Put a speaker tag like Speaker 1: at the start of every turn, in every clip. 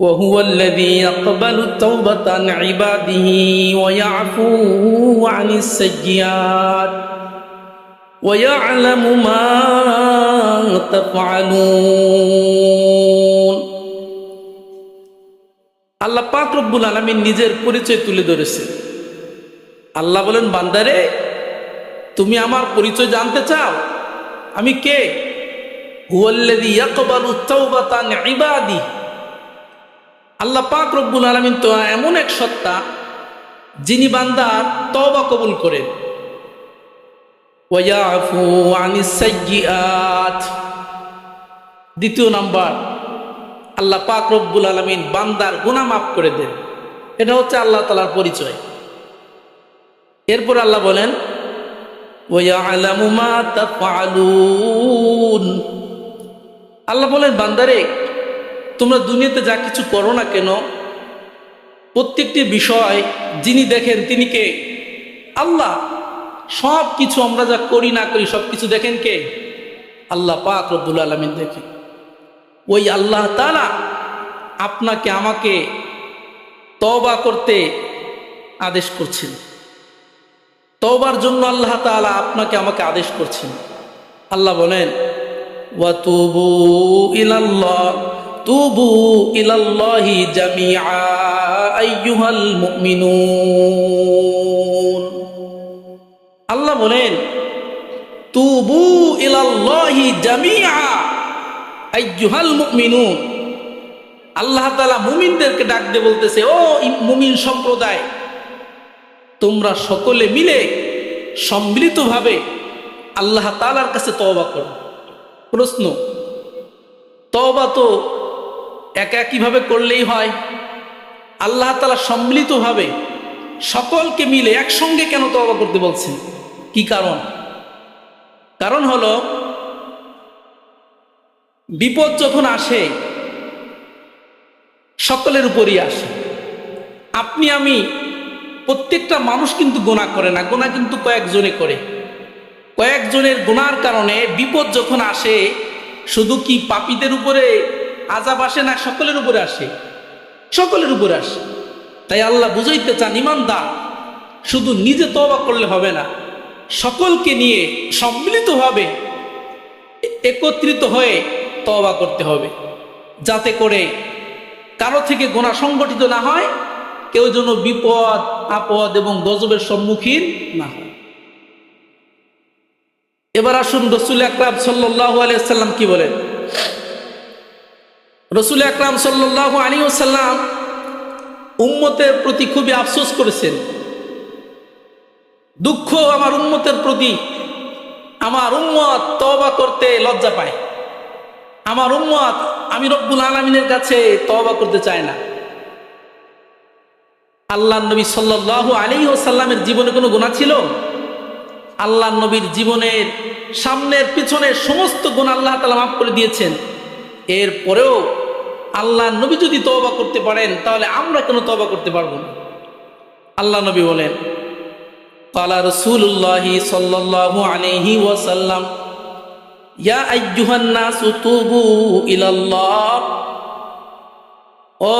Speaker 1: وهو الذي يقبل التوبة عن عباده ويعفو عن السيئات ويعلم ما تفعلون আল্লাহ পাক রব্বুল আলমিন নিজের পরিচয় তুলে ধরেছে আল্লাহ বলেন বান্দারে তুমি আমার পরিচয় জানতে চাও আমি কে হুয়াল্লাযী ইয়াকবালু তাওবাতা আন ইবাদি আল্লাহ পাক রব্বুল আলামিন তো এমন এক সত্তা, যিনি বান্দার তওবা কবুল করেন দ্বিতীয় নাম্বার, আল্লাহ পাক রব্বুল আলামিন বান্দার গুনাহ মাফ করে দেন। এটা হচ্ছে আল্লাহ তাআলার পরিচয়। এরপর আল্লাহ বলেন আল্লাহ বলেন, বান্দারে তোমরা দুনিয়াতে যা কিছু করো না কেন, প্রত্যেকটি বিষয় যিনি দেখেন তিনি কে? আল্লাহ। সব কিছু আমরা যা করি না করি, সব কিছু দেখেন কে? আল্লাহ পাক রব্বুল আলমিন দেখেন। ওই আল্লাহ তারা আপনাকে, আমাকে তবা করতে আদেশ করছেন। তবার জন্য আল্লাহ তাআলা আপনাকে, আমাকে আদেশ করছেন। আল্লাহ বলেন ওয়াতুবু ইলাল্লাহ। তুবু ইলাল্লাহি জামিআ, আইয়ুহাল মুমিনুন। আল্লাহ বলেন, তুবু ইলাল্লাহি জামিআ, আইয়ুহাল মুমিনুন। আল্লাহ তাআলা মুমিনদেরকে ডাক দিয়ে বলতেছে, ও মুমিন সম্প্রদায়, তোমরা সকলে মিলে সম্মিলিতভাবে আল্লাহ তালার কাছে তওবা করো। প্রশ্ন, তওবা তো একা একইভাবে করলেই হয়? আল্লাহ তালা সম্মিলিতভাবে সকলকে মিলে একসঙ্গে কেন তওবা করতে বলছেন? কি কারণ? কারণ হলো, বিপদ যখন আসে, সকলের উপরই আসে। আপনি, আমি প্রত্যেকটা মানুষ কিন্তু গোনা করে না গোনা কিন্তু কয়েকজনে করে। কয়েকজনের গোনার কারণে বিপদ যখন আসে, শুধু কি পাপীদের উপরে আজাব আসে না, সকলের উপরে আসে। সকলের উপরে আসে। তাই আল্লাহ বুঝাইতে চান, ইমানদার, শুধু নিজে তবা করলে হবে না, সকলকে নিয়ে সম্মিলিতভাবে একত্রিত হয়ে তবা করতে হবে, যাতে করে কারও থেকে গোনা সংগঠিত না হয়, কেউ যেন বিপদ, আপদ এবং গজবের সম্মুখীন না হয়। এবার আসুন রসুল আকরাম সাল্লাহ আলিয়া সাল্লাম কি বলেন? রসুল আকরাম সাল্লাহ আলী সাল্লাম উম্মতের প্রতি খুবই আফসোস করেছেন। দুঃখ আমার উম্মতের প্রতি, আমার উম্মত তবা করতে লজ্জা পায়। আমার উম্মত আমি রব্বুল আলমিনের কাছে তবা করতে চায় না। আল্লাহ নবী সাল্লাহ আলী ওসাল্লামের জীবনে কোনো গুণা ছিল? আল্লাহ নবীর জীবনের সামনের পিছনের সমস্ত গুণ আল্লাহ তালা মাফ করে দিয়েছেন। এরপরেও আল্লাহ নবী যদি তবা করতে পারেন, তাহলে আমরা কেন তবা করতে পারব না? আল্লাহ নবী বলেন, কালা রসুল্লাহ সাল্লাহ আলহি ওয়াসাল্লাম, ইয়া ইলাল্লাহ। ও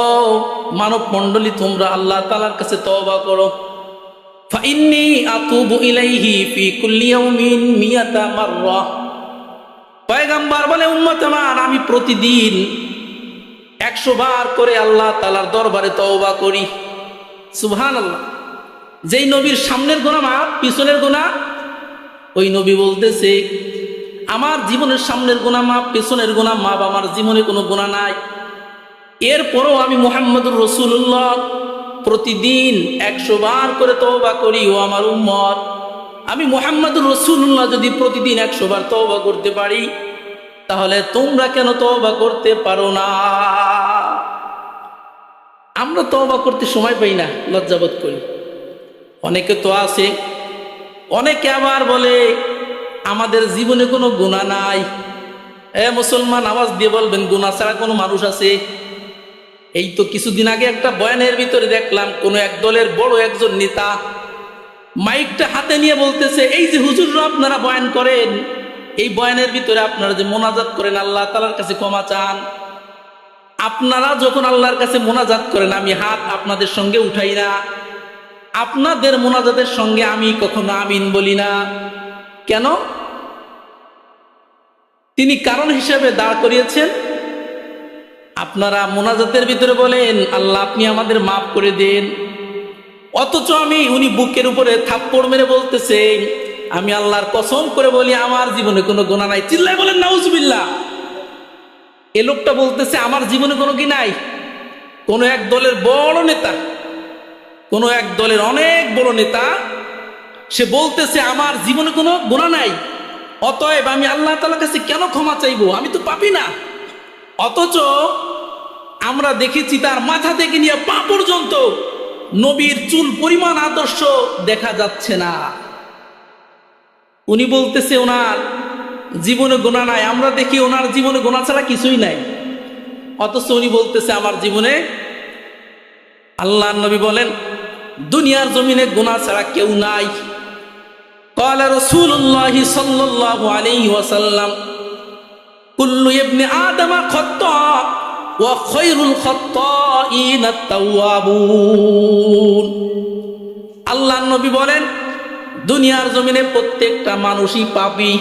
Speaker 1: মানব মণ্ডলী, তোমরা আল্লাহ তালার কাছে বলে আমি প্রতিদিন একশো বার করে আল্লাহ তালার দরবারে তওবা করি। সুহান আল্লাহ যেই নবীর সামনের গোনা মা পিছনের গোনা ওই নবী বলতেছে, আমার জীবনের সামনের গোনা মা পেছনের গোনা মা আমার জীবনে কোনো গোনা নাই। এরপরও আমি মোহাম্মদুর রসুল্লাহ প্রতিদিন একশো বার করে তওবা করি, ও আমার উম্মত। আমি মোহাম্মদুর রসুল্লাহ যদি প্রতিদিন একশো বার তওবা করতে পারি তাহলে তোমরা কেন তওবা করতে পারো না? আমরা তওবা করতে সময় পাই না লজ্জাবোধ করি। অনেকে তো আছে, অনেকে আবার বলে, আমাদের জীবনে কোনো গুণা নাই। এ মুসলমান, আওয়াজ দিয়ে বলবেন গুণা ছাড়া কোনো মানুষ আছে? এই তো কিছুদিন আগে একটা বয়ানের ভিতরে দেখলাম, কোন এক দলের বড় একজন নেতা মাইকটা হাতে নিয়ে বলতেছে, এই যে হুজুররা আপনারা বয়ান করেন এই বয়ানের ভিতরে আপনারা যে মোনাজাত করেন, আল্লাহ তালার কাছে ক্ষমা চান। আপনারা যখন আল্লাহর কাছে মোনাজাত করেন, আমি হাত আপনাদের সঙ্গে উঠাই না। আপনাদের মোনাজাতের সঙ্গে আমি কখনো আমিন বলি না। কেন? তিনি কারণ হিসেবে দাঁড় করিয়েছেন। আপনারা মোনাজাতের ভিতরে বলেন, আল্লাহ আপনি আমাদের মাফ করে দেন। অথচ আমি, উনি বুকের উপরে থাপ্পড় মেরে বলতেছেন আমি আল্লাহর কসম করে বলি, আমার জীবনে কোনো গোনা নাই। চিল্লাই বলেন, নাউজুবিল্লাহ। এ লোকটা বলতেছে, আমার জীবনে কোনো কি নাই? কোনো এক দলের বড় নেতা, কোনো এক দলের অনেক বড় নেতা, সে বলতেছে, আমার জীবনে কোনো গোনা নাই। অতএব আমি আল্লাহ তালার কাছে কেন ক্ষমা চাইব? আমি তো পাপি না। অথচ আমরা দেখেছি, তার মাথা থেকে নিয়ে পা পর্যন্ত নবীর চুল পরিমাণ আদর্শ দেখা যাচ্ছে না। উনি বলতেছে ওনার জীবনে গোনা নাই আমরা দেখি ওনার জীবনে গোনা ছাড়া কিছুই নাই অথচ উনি বলতেছে আমার জীবনে আল্লাহ নবী বলেন দুনিয়ার জমিনে গোনা ছাড়া কেউ নাই قال رسول الله صلى الله عليه وسلم كل ابن آدم خطاء وخير الخطائين التوابون আল্লাহ নবী বলেন দুনিয়ার জমিনে প্রত্যেকটা মানুষই পাপি।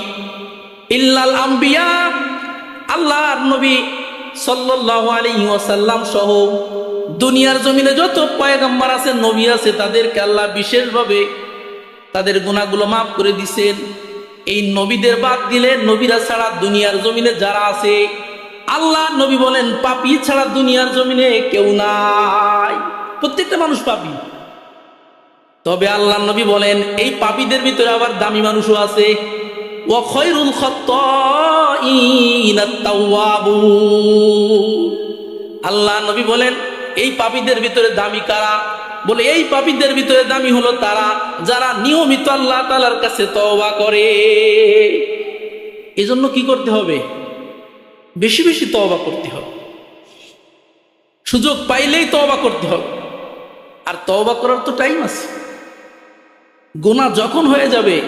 Speaker 1: ইল্লাল আম্বিয়া, আল্লাহর নবী আলাইহি ওয়াসাল্লাম সহ দুনিয়ার জমিনে যত পয়গম্বর আছে, নবী আছে, তাদেরকে আল্লাহ বিশেষভাবে তাদের গুণাগুলো মাফ করে দিছেন। এই নবীদের বাদ দিলে নবীরা ছাড়া দুনিয়ার জমিনে যারা আছে, আল্লাহ নবী বলেন, পাপি ছাড়া দুনিয়ার জমিনে কেউ নাই। প্রত্যেকটা মানুষ পাপি। তবে আল্লাহ নবী বলেন, এই পাপীদের ভিতরে আবার দামি মানুষও আছে। তাওয়াবুন আল্লাহ নবী বলেন, এই পাপীদের ভিতরে দামি কারা? বলে, এই পাপীদের ভিতরে দামি হলো তারা যারা নিয়মিত আল্লাহ তালার কাছে তওবা করে। এজন্য কি করতে হবে? বেশি বেশি তওবা করতে হবে। সুযোগ পাইলেই তওবা করতে হবে। আর তওবা করার তো টাইম আছে। গোনা যখন হয়ে যাবে,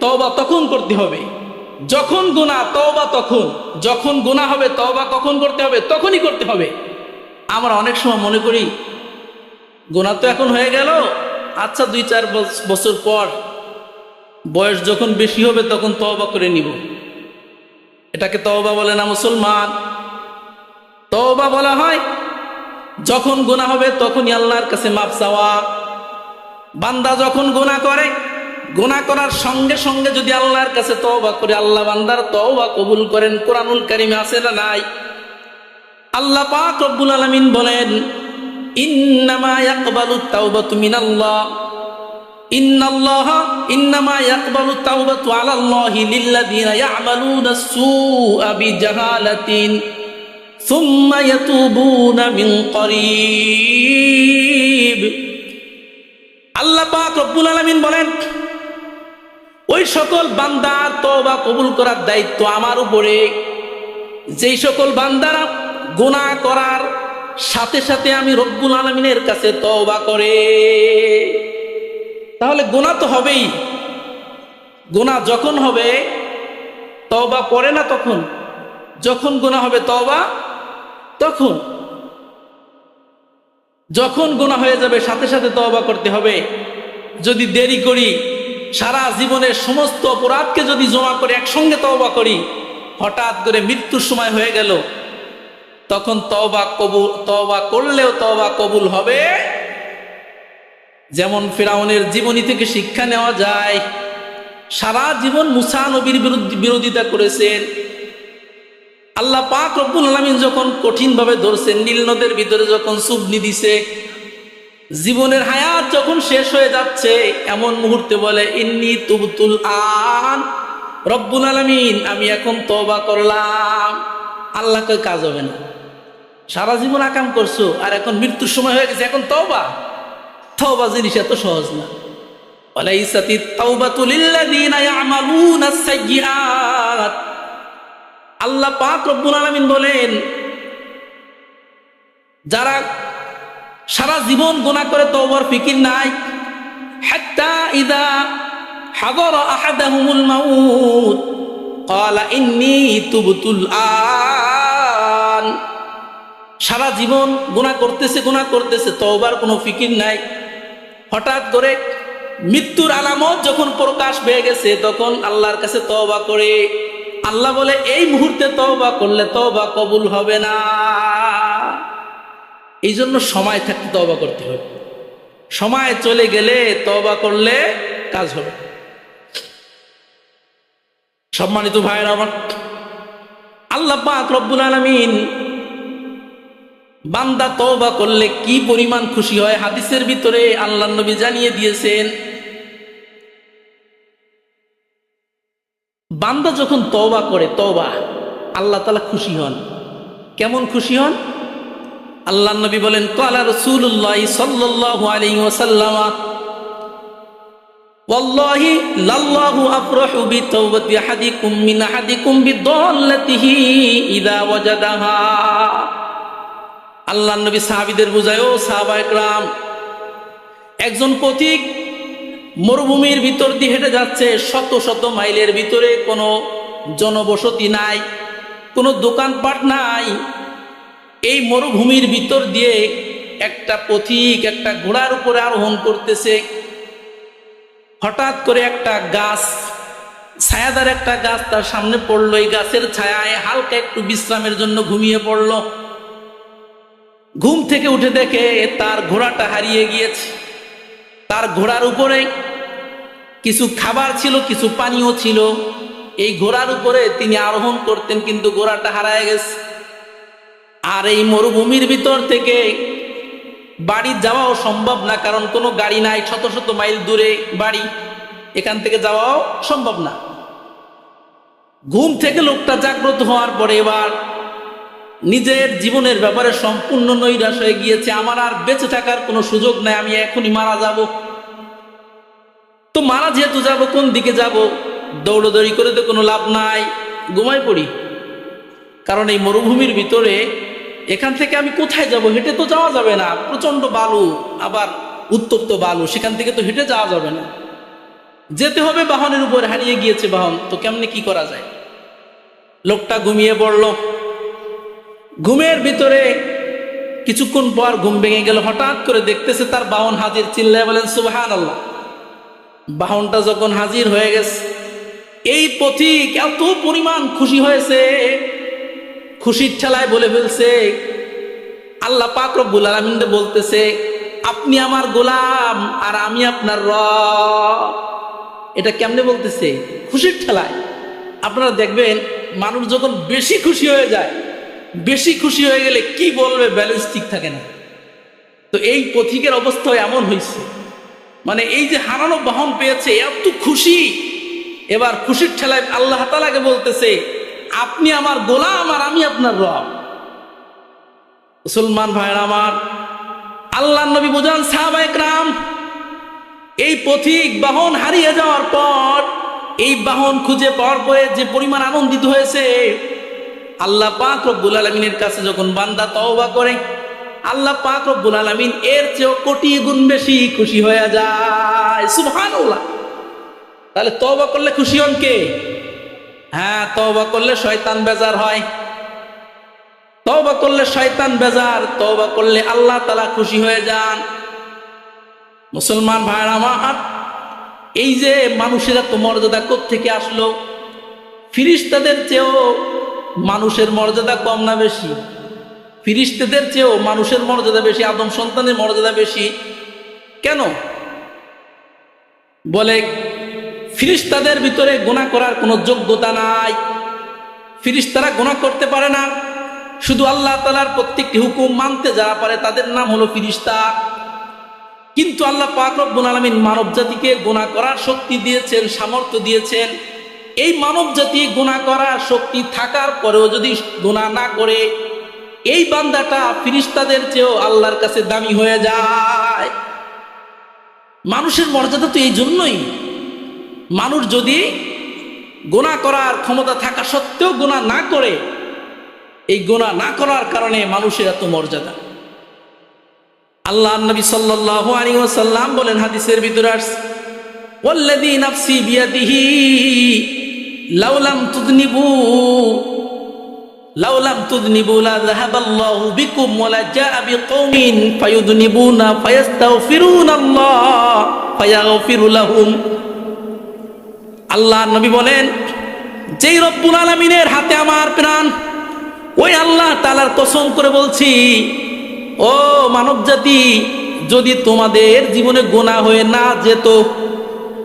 Speaker 1: তওবা তখন করতে হবে। যখন গোনা তওবা তখন। যখন গোনা হবে, তওবা কখন করতে হবে, তখনই করতে হবে। আমরা অনেক সময় মনে করি গোনা তো এখন হয়ে গেল আচ্ছা দুই চার বছ- বছর পর বয়স যখন বেশি হবে, তখন তওবা করে নিব। এটাকে তওবা বলে না মুসলমান। তওবা বলা হয়, যখন গোনা হবে, তখনই আল্লাহর কাছে মাপ চাওয়া। বান্দা যখন গোনা করে গোনা করার সঙ্গে সঙ্গে যদি আল্লাহর কাছে তওবা করে, আল্লাহ বান্দার তওবা কবুল করেন, কোরআনুল কারিমে আছে না নাই? আল্লাহ পাক রব্বুল আলামিন বলেন, ইন্নামা ইয়াকবালু তাওবাতু মিনাল্লাহ। ইন্নাল্লাহ, ইন্নামা ইয়াকবালু তাওবাতু আলাল্লাহি লিল্লাযিনা ইয়া'মালুনা আস-সুআ বিজাহালাতিন, সুম্মা ইয়াতুবুনা মিন করিব। আল্লাহ রব্বুল আলামিন বলেন, ওই সকল বান্দার তওবা কবুল করার দায়িত্ব আমার উপরে। যেই সকল বান্দারা গুনাহ করার সাথে সাথে আমি রব্বুল আলমিনের কাছে তওবা করে। তাহলে গোনা তো হবেই। গোনা যখন হবে, তওবা করে না তখন? যখন গোনা হবে তওবা তখন? যখন গোনা হয়ে যাবে, সাথে সাথে তওবা করতে হবে। যদি দেরি করি, সারা জীবনের সমস্ত অপরাধকে যদি জমা করে একসঙ্গে তওবা করি, হঠাৎ করে মৃত্যুর সময় হয়ে গেল, তখন তওবা কবুল, তওবা করলেও তওবা কবুল হবে। যেমন ফেরাউনের জীবনী থেকে শিক্ষা নেওয়া যায়, সারা জীবন মুসা নবীর বিরোধিতা করেছেন আল্লাহ পাক রব্বুল আলমিন যখন কঠিনভাবে ধরছেন, নীল নদের ভিতরে যখন সুবনি দিছে, জীবনের হায়াত যখন শেষ হয়ে যাচ্ছে, এমন মুহূর্তে বলে, ইন্নি তুবতুল আন, রব্বুল আলমিন, আমি এখন তবা করলাম। আল্লাহকে কাজ হবে না। সারা জীবন আকাম করছ, আর এখন মৃত্যুর সময় হয়ে গেছে, এখন তওবা। তওবা জিনিস এত সহজ না। ওয়ালাইসাতিত তাওবাতুল লিল্লাযিনা ইয়ামালুনা আস-সাইয়্যাত আল্লাহ পাক রব্বুল আলমিন বলেন, যারা সারা জীবন গোনা করে তোবর ফিকির নাই, হাত্তা ইদা আহাদাহুমুল মাউত সারা জীবন গুণা করতেছে গুণা করতেছে, তওবার কোনো ফিকির নাই। হঠাৎ করে মৃত্যুর আলামত যখন প্রকাশ হয়ে গেছে, তখন আল্লাহর কাছে তওবা করে আল্লাহ বলে, এই মুহূর্তে তওবা করলে তওবা কবুল হবে না। এই জন্য সময় থাকতে তওবা করতে হবে। সময় চলে গেলে তওবা করলে কাজ হবে। সম্মানিত ভাইয়ের আমার, আল্লাহ রব্বুল আলামিন বান্দা তওবা করলে কি পরিমাণ খুশি হয়? হাদিসের ভিতরে আল্লাহ নবী জানিয়ে দিয়েছেন বান্দা যখন তওবা করে তওবা আল্লাহ তালা খুশি হন কেমন খুশি হন আল্লাহ নবী বলেন কালা রসুল্লাহ সাল্লাল্লাহু আলাইহি ওয়াসাল্লাম والله لله أفرح بتوبة أحدكم من أحدكم بضالته إذا وجدها আল্লাহ নবী সাহাবিদের বুঝায় ও সাহাবা একরাম একজন পথিক মরুভূমির ভিতর দিয়ে হেঁটে যাচ্ছে, শত শত মাইলের ভিতরে কোনো জনবসতি নাই, কোনো দোকানপাট নাই। এই মরুভূমির ভিতর দিয়ে একটা পথিক, একটা ঘোড়ার উপরে আরোহণ করতেছে। হঠাৎ করে একটা গাছ, ছায়াদার একটা গাছ তার সামনে পড়ল। এই গাছের ছায়ায় হালকা একটু বিশ্রামের জন্য ঘুমিয়ে পড়ল। ঘুম থেকে উঠে দেখে তার ঘোড়াটা হারিয়ে গিয়েছে। তার ঘোড়ার উপরে কিছু খাবার ছিল, কিছু পানীয় ছিল। এই ঘোড়ার উপরে তিনি আরোহণ করতেন, কিন্তু ঘোড়াটা হারায় গেছে। আর এই মরুভূমির ভিতর থেকে বাড়ি যাওয়াও সম্ভব না, কারণ কোনো গাড়ি নাই, শত শত মাইল দূরে বাড়ি। এখান থেকে যাওয়াও সম্ভব না। ঘুম থেকে লোকটা জাগ্রত হওয়ার পরে এবার নিজের জীবনের ব্যাপারে সম্পূর্ণ নৈরাশ হয়ে গিয়েছে। আমার আর বেঁচে থাকার কোনো সুযোগ নাই, আমি এখনই মারা যাব। তো মারা যেহেতু যাব, কোন দিকে যাব? দৌড়দৌড়ি করে তো কোনো লাভ নাই। ঘুমাই পড়ি। কারণ এই মরুভূমির ভিতরে এখান থেকে আমি কোথায় যাব? হেঁটে তো যাওয়া যাবে না। প্রচণ্ড বালু, আবার উত্তপ্ত বালু, সেখান থেকে তো হেঁটে যাওয়া যাবে না। যেতে হবে বাহনের উপর, হারিয়ে গিয়েছে বাহন। তো কেমনে কি করা যায়? লোকটা ঘুমিয়ে পড়ল। ঘুমের ভিতরে কিছুক্ষণ পর ঘুম ভেঙে গেল, হঠাৎ করে দেখতেছে তার বাহন হাজির, চিল্লায় বলেন সুবাহান আল্লাহ বাহনটা যখন হাজির হয়ে গেছে, এই পথিক এত পরিমাণ খুশি হয়েছে, খুশির ঠেলায় বলে ফেলছে, আল্লাহ পাক রব্বুল আলমিন বলতেছে, আপনি আমার গোলাম আর আমি আপনার র এটা কেমনে বলতেছে? খুশির ঠেলায়। আপনারা দেখবেন, মানুষ যখন বেশি খুশি হয়ে যায় বেশি খুশি হয়ে গেলে কি বলবে ব্যালেন্স ঠিক থাকে না। তো এই পথিকের অবস্থা এমন হয়েছে। মানে এই যে হারানো বাহন পেয়েছে, এত খুশি। এবার খুশির ঠেলায় আল্লাহ তালাকে বলতেছে, আপনি আমার গোলাম আর আমি আপনার রব। মুসলমান ভাইয়ের আমার আল্লাহ নবী বুঝান সাহাবাইকরাম এই পথিক বাহন হারিয়ে যাওয়ার পর, এই বাহন খুঁজে পাওয়ার পরে যে পরিমাণ আনন্দিত হয়েছে আল্লাহ পাক রব্বুল আলমিনের কাছে যখন বান্দা তওবা করে, আল্লাহ পাক রব্বুল আলমিন এর চেয়েও কোটি গুণ বেশি খুশি হয়ে যায়। সুবহানাল্লাহ। তাহলে তওবা করলে খুশি হন কে? হ্যাঁ তওবা করলে শয়তান বেজার হয়। তওবা করলে শয়তান বেজার, তওবা করলে আল্লাহ তালা খুশি হয়ে যান। মুসলমান ভাইয়ের আমার, এই যে মানুষেরা তো মর্যাদা থেকে আসলো? ফিরিস্তাদের চেয়েও মানুষের মর্যাদা কম না বেশি? ফিরিস্তাদের চেয়েও মানুষের মর্যাদা বেশি, আদম সন্তানের মর্যাদা বেশি। কেন? বলে, ফিরিস্তাদের ভিতরে গোনা করার কোনো যোগ্যতা নাই। ফিরিস্তারা গোনা করতে পারে না। শুধু আল্লাহ তালার প্রত্যেকটি হুকুম মানতে যারা পারে, তাদের নাম হলো ফিরিস্তা। কিন্তু আল্লাহ পাক রব্বুল আলমিন মানব জাতিকে গুণা করার শক্তি দিয়েছেন, সামর্থ্য দিয়েছেন। এই মানব জাতি গুণা করার শক্তি থাকার পরেও যদি গুণা না করে, এই বান্দাটা ফিরিস্তাদের চেয়েও আল্লাহর কাছে দামি হয়ে যায়। মানুষের মর্যাদা তো এই জন্যই। মানুষ যদি গোনা করার ক্ষমতা থাকা সত্ত্বেও গোনা না করে, এই গোনা না করার কারণে মানুষের এত মর্যাদা। আল্লাহ নবী সাল্লাল্লাহু আলাইহি ওয়াসাল্লাম বলেন হাদিসের ভিতরে আসছে লাউলাম তুদনিবু লাউলাম তুযনিবু লা যাহাবাল্লাহু বিকুম ওয়া লা জাআ বিকৌমিন ফায়ুযনিবুনা ফায়াস্তাগফিরুনাল্লাহ, ফায়াগফিরু লাহুম। আল্লাহ নবী বলেন, যেই রব্বুল আলমিনের হাতে আমার প্রাণ, ওই আল্লাহ তালার কসম করে বলছি, ও মানব জাতি যদি তোমাদের জীবনে গোনা হয়ে না যেত,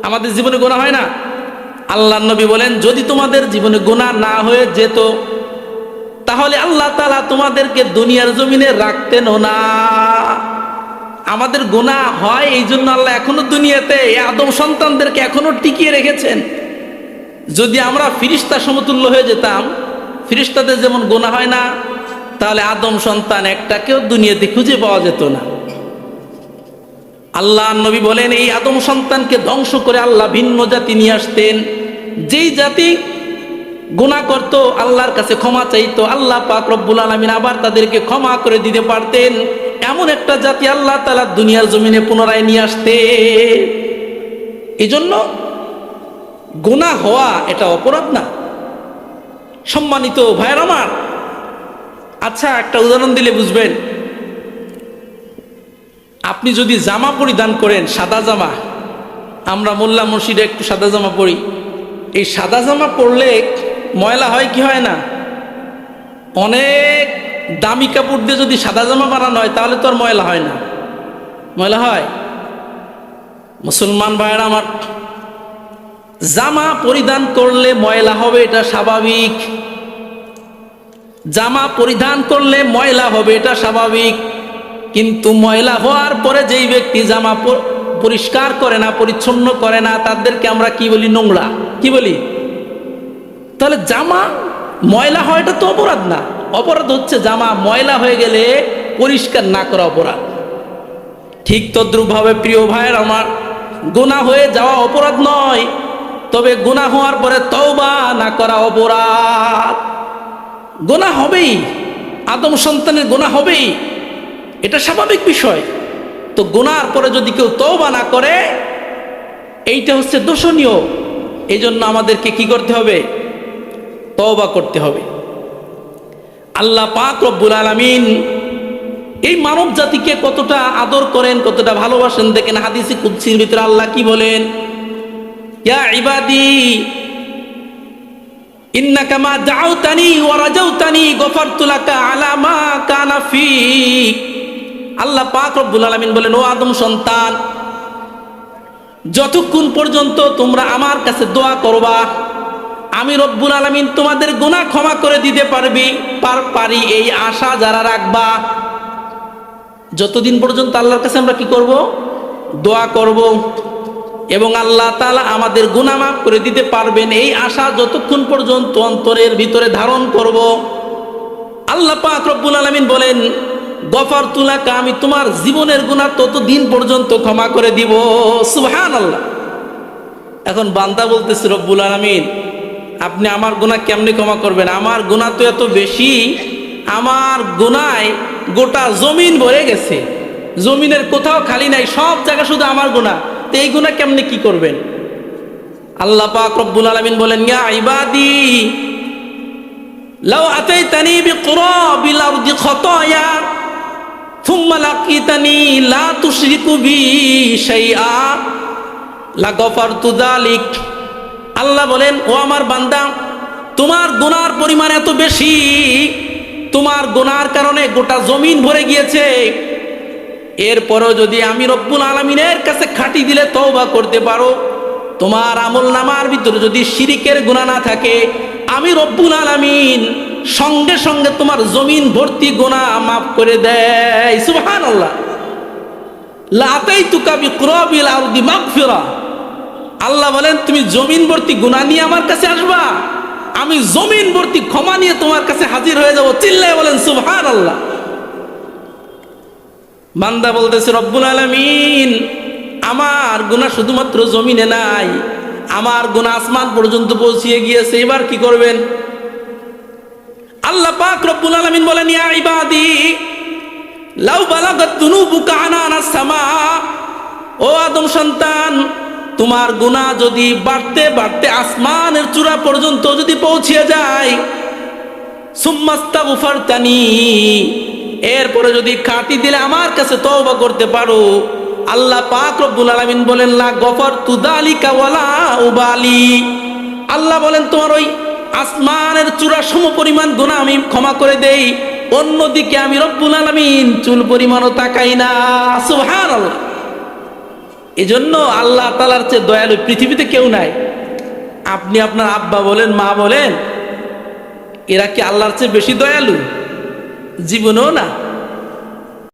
Speaker 1: আমাদের জীবনে গোনা হয় না? আল্লাহ নবী বলেন, যদি তোমাদের জীবনে গোনা না হয়ে যেত, তাহলে আল্লাহ তালা তোমাদেরকে দুনিয়ার জমিনে রাখতেন না। আমাদের গোনা হয় এই জন্য আল্লাহ এখনও দুনিয়াতে আদম সন্তানদেরকে এখনও টিকিয়ে রেখেছেন। যদি আমরা ফিরিস্তা সমতুল্য হয়ে যেতাম, ফিরিস্তাদের যেমন গোনা হয় না, তাহলে আদম সন্তান একটাকেও দুনিয়াতে খুঁজে পাওয়া যেত না। আল্লাহ নবী বলেন, এই আদম সন্তানকে ধ্বংস করে আল্লাহ ভিন্ন জাতি নিয়ে আসতেন। যেই জাতি গুণা করত, আল্লাহর কাছে ক্ষমা চাইতো, আল্লাহ পাক রব্বুল আলমিন আবার তাদেরকে ক্ষমা করে দিতে পারতেন। এমন একটা জাতি আল্লাহ তালা দুনিয়ার জমিনে পুনরায় নিয়ে আসতে। এই জন্য গুণা হওয়া এটা অপরাধ না। সম্মানিত ভাইয়ের আমার আচ্ছা একটা উদাহরণ দিলে বুঝবেন। আপনি যদি জামা পরিধান করেন, সাদা জামা, আমরা মোল্লা মসজিদে একটু সাদা জামা পরি। এই সাদা জামা পরলে ময়লা হয় কি হয় না? অনেক দামি কাপড় দিয়ে যদি সাদা জামা বানানো হয়, তাহলে তো আর ময়লা হয় না। ময়লা হয়। মুসলমান ভাইয়েরা আমার, জামা পরিধান করলে ময়লা হবে, এটা স্বাভাবিক। জামা পরিধান করলে ময়লা হবে, এটা স্বাভাবিক। কিন্তু ময়লা হওয়ার পরে যেই ব্যক্তি জামা পরিষ্কার করে না, পরিচ্ছন্ন করে না, তাদেরকে আমরা কি বলি? নোংরা। কি বলি? তাহলে জামা, ময়লা হয়, এটা তো অপরাধ না। অপরাধ হচ্ছে জামা, ময়লা হয়ে গেলে পরিষ্কার না করা অপরাধ। ঠিক তদ্রুপভাবে প্রিয় ভাইয়ের আমার, গুণা হয়ে যাওয়া অপরাধ নয়, তবে গুণা হওয়ার পরে তওবা না করা অপরাধ। গোনা হবেই, আদম সন্তানের গোনা হবেই, এটা স্বাভাবিক বিষয়। তো গোনার পরে যদি কেউ তওবা না করে, এইটা হচ্ছে দোষণীয়। এই জন্য আমাদেরকে কি করতে হবে? তওবা করতে হবে। আল্লাহ পাক রব্বুল আলামিন এই মানব জাতিকে কতটা আদর করেন, কতটা ভালোবাসেন। দেখেন হাদিসি কুদ্সির ভিতরে আল্লাহ কি বলেন? ইয়া ইবাদি, ইন্নাকা মা দাউতানি ওয়া রাজাউতানি গফারতু লাকা আলা মা কানা আল্লাহ পাক রব্বুল আলামিন বলেন, ও আদম সন্তান, যতক্ষণ পর্যন্ত তোমরা আমার কাছে দোয়া করবা, আমি রব্বুল আলামিন তোমাদের গুনাহ ক্ষমা করে দিতে পারবি, পার পারি এই আশা যারা রাখবা। যতদিন পর্যন্ত আল্লাহর কাছে আমরা কি করব? দোয়া করব। এবং আল্লাহ তাআলা আমাদের মাফ করে দিতে পারবেন এই আশা যতক্ষণ পর্যন্ত অন্তরের ভিতরে ধারণ করব। আল্লাহ পাক রব্বুল আলামিন বলেন গফার তুলাকা, আমি তোমার জীবনের গুনাহ ততদিন পর্যন্ত ক্ষমা করে দিব। সুহান আল্লাহ এখন বান্দা বলতেছে, রব্বুল আলামিন, আপনি আমার গুনাহ কেমনে ক্ষমা করবেন? আমার গুনাহ তো এত বেশি, আমার গুনায় গোটা জমিন ভরে গেছে। জমিনের কোথাও খালি নাই, সব জায়গা শুধু আমার গুনাহ। তো এই গুনাহ কেমনে কি করবেন? আল্লাহ পাক রব্বুল আলামিন বলেন, ইয়া ইবাদি, লাউ আতাইতানি বিকুরাবিল আরদি খাতায়া থুম্মা লাকিতানি লা তুশরিকু বি শাইআ লাগফারতু যালিক আল্লাহ বলেন, ও আমার বান্দা, তোমার গুনার পরিমাণ এত বেশি, তোমার গুনার কারণে গোটা জমিন ভরে গিয়েছে। এরপরও যদি আমি রব্বুল আলমিনের কাছে খাটি দিলে তওবা করতে পারো তোমার আমল নামার ভিতরে যদি শিরিকের গুণা না থাকে, আমি রব্বুল আলামিন সঙ্গে সঙ্গে তোমার জমিন ভর্তি গোনা মাফ করে দেয় সুবহান আল্লাহ বলেন, তুমি জমিন ভর্তি গুণা নিয়ে আমার কাছে আসবা। আমি জমিন ভর্তি ক্ষমা নিয়ে তোমার কাছে হাজির হয়ে যাব। চিল্লায় বলেন সুবহান আল্লাহ বান্দা বলতেছে, রব্বুল আলামিন আমার গুণা শুধুমাত্র জমিনে নাই, আমার গুণা আসমান পর্যন্ত পৌঁছিয়ে গিয়েছে, এবার কি করবেন? আল্লাহ পাক রব্বুল আলামিন বলেন, ইয়া ইবাদি, লাউ বালাগাত দুনুবুকা আনানা সামা, ও আদম সন্তান, তোমার গুনাহ যদি বাড়তে বাড়তে আসমানের চূড়া পর্যন্ত যদি পৌঁছিয়ে যায় সুম্মাস্তা উফারতানি এরপরে যদি কাটি দিলে আমার কাছে তওবা করতে পারো আল্লাহ পাক রব্বুল আলামিন বলেন, লা গফর তুদালিকা ওয়ালা উবালি। আল্লাহ বলেন, তোমার ওই আসমানের চূড়া সম পরিমাণ গুণা আমি ক্ষমা করে দেই। অন্যদিকে আমি রব্বুল আলামিন চুল পরিমাণও তাকাই না। সুবহানাল্লাহ। এজন্য আল্লাহ তালার চেয়ে দয়ালু পৃথিবীতে কেউ নাই। আপনি আপনার আব্বা বলেন, মা বলেন, এরা কি আল্লাহর চেয়ে বেশি দয়ালু? জীবনেও না।